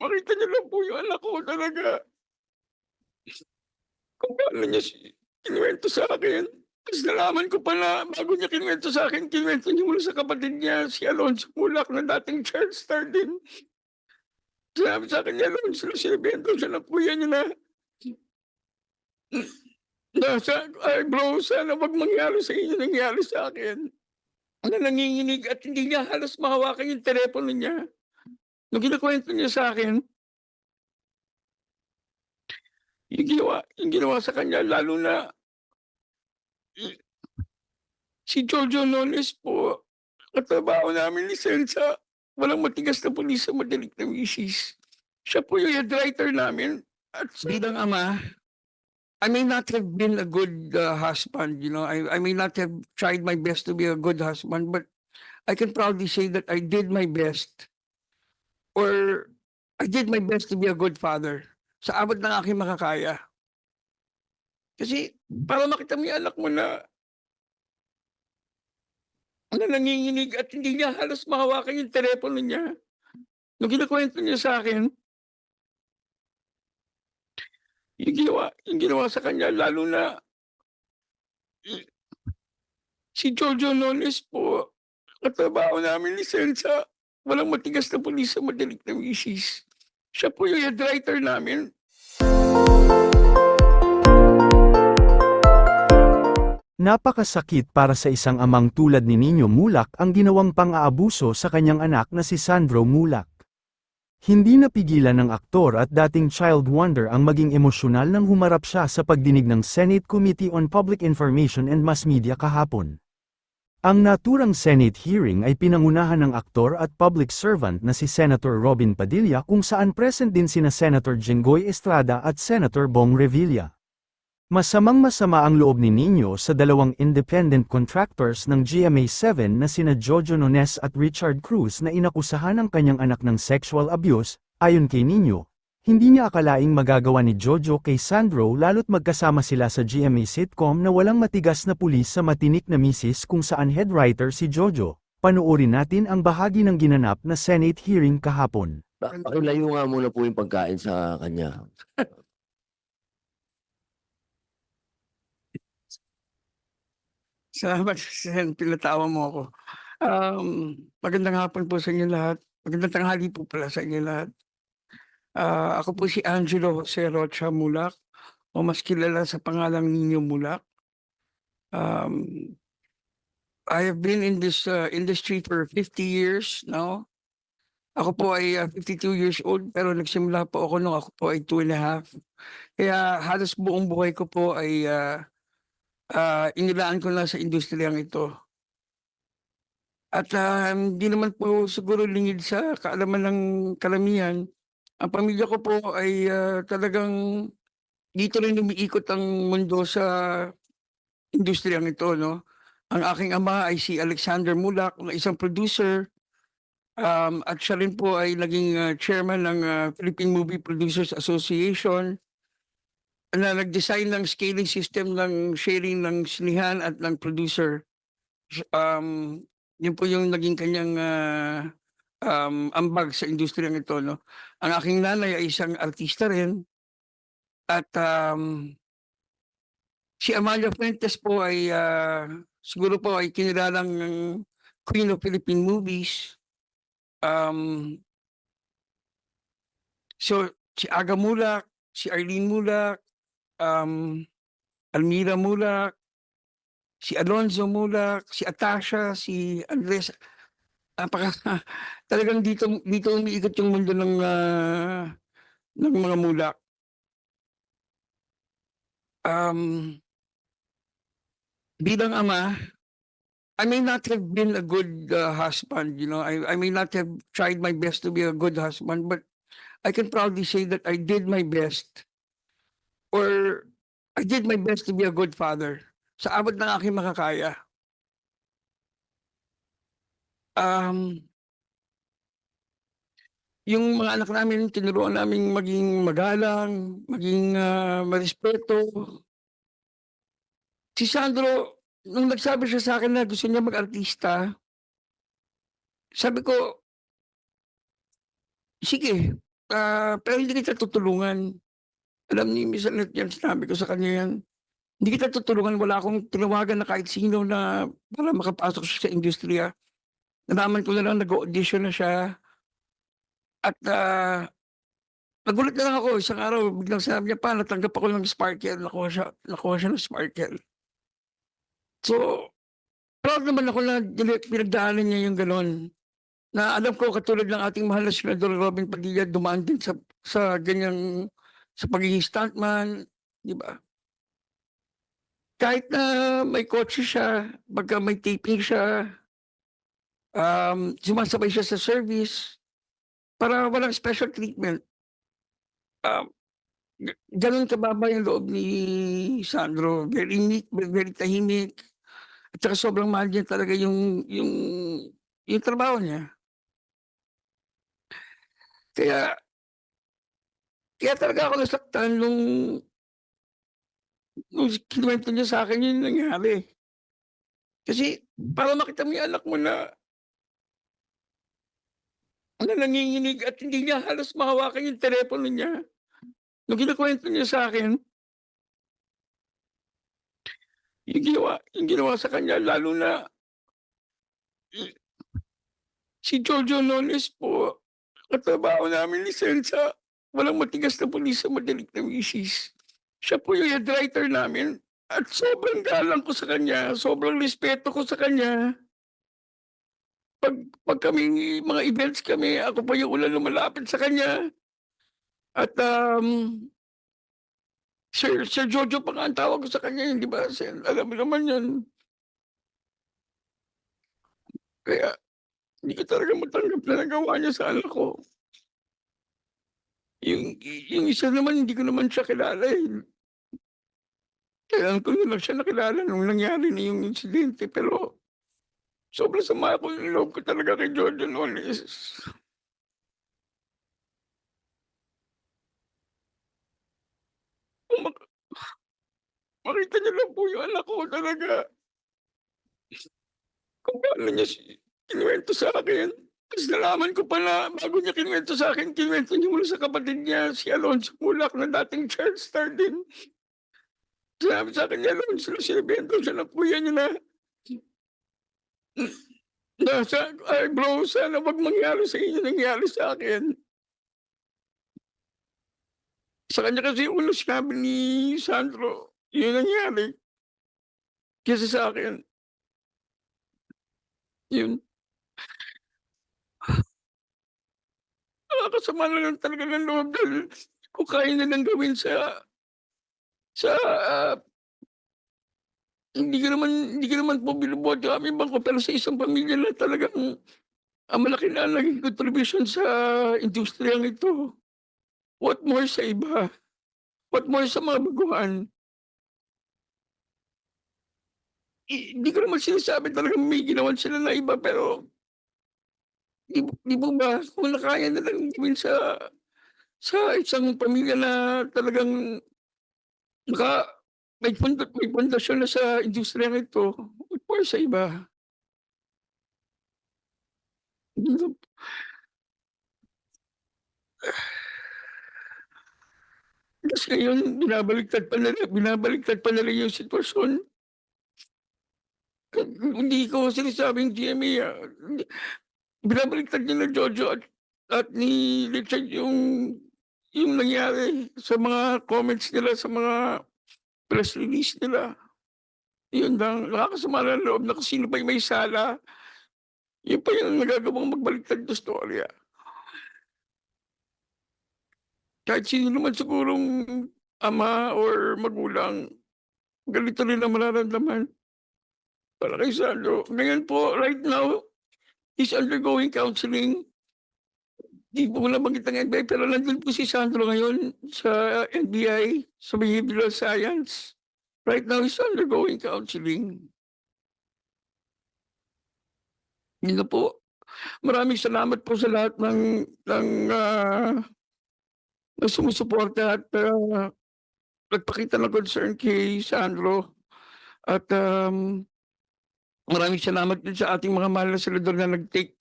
Makita niyo lang po yung anak ko talaga. Kung paano niya kinuwento sa akin. Tapos nalaman ko pa na bago niya kinuwento sa akin, kinuwento niya muna sa kapatid niya, si Alonso Mulak na dating child star din. Sabi sa akin ni Alonso, daw siya ng kuya niya na Nasa, ay bro, sana wag mangyari sa inyo nangyari sa akin. Na nanginginig at hindi niya halos mahawakan yung telepono niya. Nung kinakwento niya sa akin, yung ginawa, yung ginawa sa kanya, lalo na si Jojo Nones po, katrabaho namin ni Sensa, walang matigas na pulis sa madalig na misis. Siya po yung head writer namin. At sa- bilang ama, I may not have been a good uh, husband, you know. I, I may not have tried my best to be a good husband, but I can proudly say that I did my best. Or I did my best to be a good father. Sa abot ng aking makakaya. Kasi para makita mo yung anak mo na na nanginginig at hindi niya halos mahawakan yung telepono niya. Nung kinakwento niya sa akin, yung ginawa, yung ginawa sa kanya, lalo na si Jojo Nones po, katrabaho namin ni Sensa, walang matigas na pulis sa madalig na misis. Siya po yung head writer namin. Napakasakit para sa isang amang tulad ni Nino Mulak ang ginawang pang-aabuso sa kanyang anak na si Sandro Mulak. Hindi napigilan ng aktor at dating child wonder ang maging emosyonal nang humarap siya sa pagdinig ng Senate Committee on Public Information and Mass Media kahapon. Ang naturang Senate hearing ay pinangunahan ng aktor at public servant na si Senator Robin Padilla kung saan present din sina Senator Jenggoy Estrada at Senator Bong Revilla. Masamang masama ang loob ni Nino sa dalawang independent contractors ng GMA7 na sina Jojo Nones at Richard Cruz na inakusahan ng kanyang anak ng sexual abuse, ayon kay Nino. Hindi niya akalaing magagawa ni Jojo kay Sandro lalo't magkasama sila sa GMA sitcom na walang matigas na pulis sa matinik na misis kung saan head writer si Jojo. Panuorin natin ang bahagi ng ginanap na Senate hearing kahapon. Pa- Pakilayo nga muna po yung pagkain sa kanya. Salamat, Sen. Pinatawa mo ako. Um, magandang hapon po sa inyo lahat. Magandang tanghali po pala sa inyo lahat. Ah, ako po si Angelo Jose Rocha Mulak o mas kilala sa pangalang Nino Mulak. Um, I have been in this uh, industry for 50 years now. Ako po ay uh, 52 years old pero nagsimula po ako nung ako po ay two and a half. Kaya halos buong buhay ko po ay uh, ah, inilaan ko na sa industriyang ito. At hindi naman po siguro lingid sa kaalaman ng karamihan. Ang pamilya ko po ay ah, talagang dito rin umiikot ang mundo sa industriyang ito. No? Ang aking ama ay si Alexander Mulak, isang producer. Um, at siya rin po ay naging ah, chairman ng ah, Philippine Movie Producers Association na nag-design ng scaling system ng sharing ng sinihan at ng producer. Um, yun po yung naging kanyang ah, um, ambag sa industriyang ito. No? Ang aking nanay ay isang artista rin. At um, si Amalia Fuentes po ay ah, siguro po ay kinilalang ng Queen of Philippine Movies. Um, so, si Aga Mulak, si Arlene Mulak, um, Almira Mulak, si Alonzo Mulak, si Atasha, si Andres. Napaka, talagang dito, dito umiikot yung mundo ng, ah, ng mga mulak. Um, bilang ama, I may not have been a good uh, husband, you know. I, I may not have tried my best to be a good husband, but I can proudly say that I did my best. Or I did my best to be a good father sa abot ng aking makakaya. Um, yung mga anak namin, tinuruan namin maging magalang, maging ah, marespeto. Si Sandro, nung nagsabi siya sa akin na gusto niya mag-artista, sabi ko, sige, ah, pero hindi kita tutulungan. Alam ni Miss Annette yan, sinabi ko sa kanya yan. Hindi kita tutulungan, wala akong tinawagan na kahit sino na para makapasok sa industriya. Nalaman ko na lang nag-audition na siya. At ah, nagulat na lang ako, isang araw, biglang sinabi niya pa, natanggap ako ng Sparkle, nakuha siya, nakuha siya ng Sparkle. So, proud naman ako na pinagdaanan niya yung ganon. Na alam ko katulad ng ating mahal na Senador Robin Padilla dumaan din sa sa ganyang sa pagiging stuntman, di ba? Kahit na may kotse siya, pagka may taping siya, um, sumasabay siya sa service para walang special treatment. Um, ganun kababa yung loob ni Sandro. Very neat, very tahimik. At saka sobrang mahal niya talaga yung, yung, yung trabaho niya. Kaya, kaya talaga ako nasaktan nung, nung kinuwento niya sa akin yung nangyari. Kasi, para makita mo yung anak mo na, na nanginginig at hindi niya halos mahawakan yung telepono niya. Nung kinakwento niya sa akin, yung ginawa, yung ginawa sa kanya, lalo na si Jojo Nones po, katrabaho namin lisensya, walang matigas na pulis sa madaling na misis. Siya po yung head writer namin at sobrang galang ko sa kanya, sobrang respeto ko sa kanya. Pag, pag kami, mga events kami, ako pa yung ulan lumalapit sa kanya. At um, Sir, Sir Jojo pa nga ang tawag ko sa kanya, hindi ba? Sir, alam mo naman yun. Kaya, hindi ko talaga matanggap na nagawa niya sa anak ko. Yung, yung isa naman, hindi ko naman siya kilala eh. Kailan ko lang siya nakilala nung nangyari na yung insidente. Pero, sobrang sama ko yung loob ko talaga kay Jojo noon is... Kung mak- makita niyo lang po yung anak ko talaga. Kung paano niya si kinuwento sa akin. Tapos nalaman ko pa na bago niya kinuwento sa akin, kinuwento niya mula sa kapatid niya, si Alonso Mulak na dating child star din. Sabi sa akin niya, Alonso, sinibento siya na kuya niya na na sa, ay bro, sana wag mangyari sa inyo nangyari sa akin. Sa kanya kasi ulo sinabi ni Sandro, yun nangyari. Kasi sa akin, yun. Nakakasama na lang talaga ng loob dahil kung kaya na lang gawin sa sa ah, hindi ko naman hindi ko naman po binubuhat yung aming bangko pero sa isang pamilya na talagang ang malaki na ang naging contribution sa industriyang ito. What more sa iba? What more sa mga baguhan? Hindi ko naman sinasabi talagang may ginawan sila na iba pero di, di po ba kung nakaya na lang gawin sa sa isang pamilya na talagang naka may pund may pundasyon na sa industriyang ito, what more sa iba? Na Tapos ngayon binabaliktad pa nila binabaliktad pa nila yung sitwasyon. Hindi ko sinasabing GMA, ah, binabaliktad nila Jojo at at ni Richard yung yung nangyari sa mga comments nila sa mga press release nila. Yun lang, nakakasama ng loob na kung sino pa may sala, yun pa yung nagagawang magbaliktad na storya. Kahit sino naman sigurong ama or magulang, ganito rin ang mararamdaman. Para kay Sandro. Ngayon po, right now, he's undergoing counseling. Di po nabanggit ng NBI, pero nandun po si Sandro ngayon sa NBI, sa Behavioral Science. Right now, he's undergoing counseling. Yun na po. Maraming salamat po sa lahat ng, ng, na sumusuporta at ah, nagpakita ng concern kay Sandro. At um, maraming salamat din sa ating mga mahal na senador na nag-take,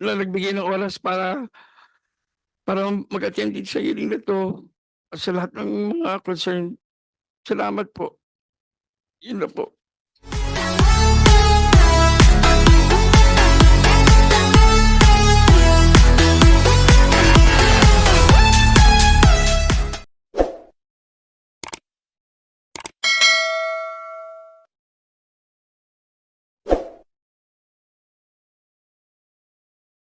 na nagbigay ng oras para para mag-attend din sa hearing na to sa lahat ng mga concerned. Salamat po. Yun na po.